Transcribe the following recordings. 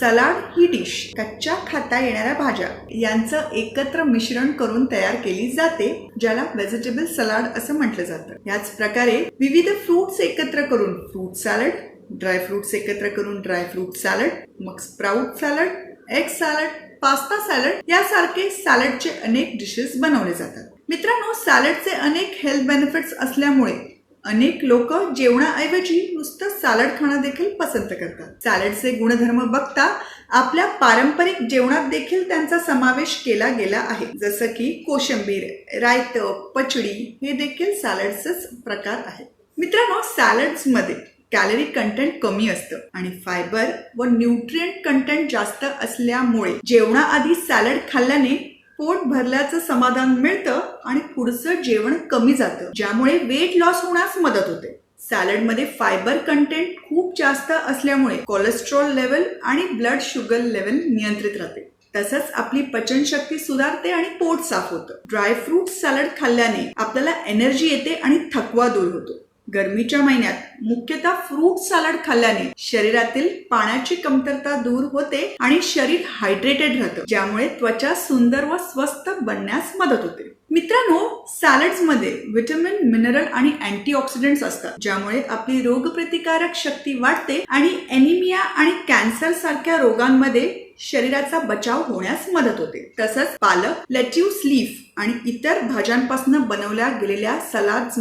Salad ही dish. कच्च्या खाता येणाऱ्या भाज्या. यांचं एकत्र मिश्रण करून तयार केली जाते ज्याला व्हेजिटेबल सलाड असं म्हटलं जातं. याच प्रकारे विविध फ्रुट्स एकत्र करून फ्रूट सॅलड ड्राय फ्रुट्स एकत्र करून ड्राय फ्रूट सॅलड मग sprout salad egg salad pasta salad यासारखे सॅलडचे अनेक डिशेस बनवले जातात. मित्रांनो सॅलडचे अनेक हेल्थ बेनिफिट्स असल्यामुळे अनेक लोक जेवणाऐवजी नुसतं सॅलड खाणं देखील पसंत करतात. सॅलडचे गुणधर्म बघता आपल्या पारंपरिक जेवणात देखील त्यांचा समावेश केला गेला आहे. जसं की कोशिंबीर रायतं पचडी हे देखील सॅलडचेच प्रकार आहेत. मित्रांनो सॅलड्समध्ये कॅलरी कंटेंट कमी असतं आणि फायबर व न्यूट्रिएंट कंटेंट जास्त असल्यामुळे जेवणाआधी सॅलड खाल्ल्याने पोट भरल्याचं समाधान मिळतं आणि पुढचं जेवण कमी जातं ज्यामुळे वेट लॉस होण्यास मदत होते. सॅलडमध्ये फायबर कंटेंट खूप जास्त असल्यामुळे कोलेस्ट्रॉल लेवल आणि ब्लड शुगर लेवल नियंत्रित राहते. तसंच आपली पचनशक्ती सुधारते आणि पोट साफ होतं. ड्रायफ्रूट सॅलड खाल्ल्याने आपल्याला एनर्जी येते आणि थकवा दूर होतो. गरमीच्या महिन्यात मुख्यतः फ्रूट सॅलड खाल्ल्याने शरीरातील पाण्याची कमतरता दूर होते आणि शरीर हायड्रेटेड राहतं ज्यामुळे त्वचा सुंदर व स्वस्थ बनण्यास मदत होते. मित्रांनो सॅलड्समध्ये व्हिटॅमिन मिनरल आणि अँटीऑक्सिडंट्स असतात ज्यामुळे आपली रोगप्रतिकारक शक्ती वाढते आणि एनिमिया आणि कॅन्सर सारख्या रोगांमध्ये शरीराचा बचाव होण्यास मदत होते. तसंच पालक लेट्यूस लीफ आणि इतर भाज्यांपासून बनवल्या गेलेल्या सलाड्स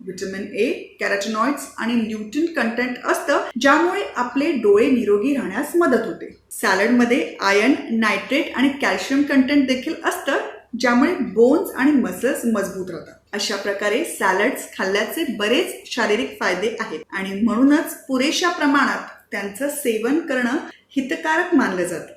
व्हिटॅमिन ए कॅरेटनॉइड्स आणि ल्युटिन कंटेंट असतं ज्यामुळे आपले डोळे निरोगी राहण्यास मदत होते. सॅलडमध्ये आयर्न नायट्रेट आणि कॅल्शियम कंटेंट देखील असतं ज्यामुळे बोन्स आणि मसल्स मजबूत राहतात. अशा प्रकारे सॅलड्स खाल्ल्याचे बरेच शारीरिक फायदे आहेत आणि म्हणूनच पुरेशा प्रमाणात त्यांचं सेवन करणं हितकारक मानलं जातं.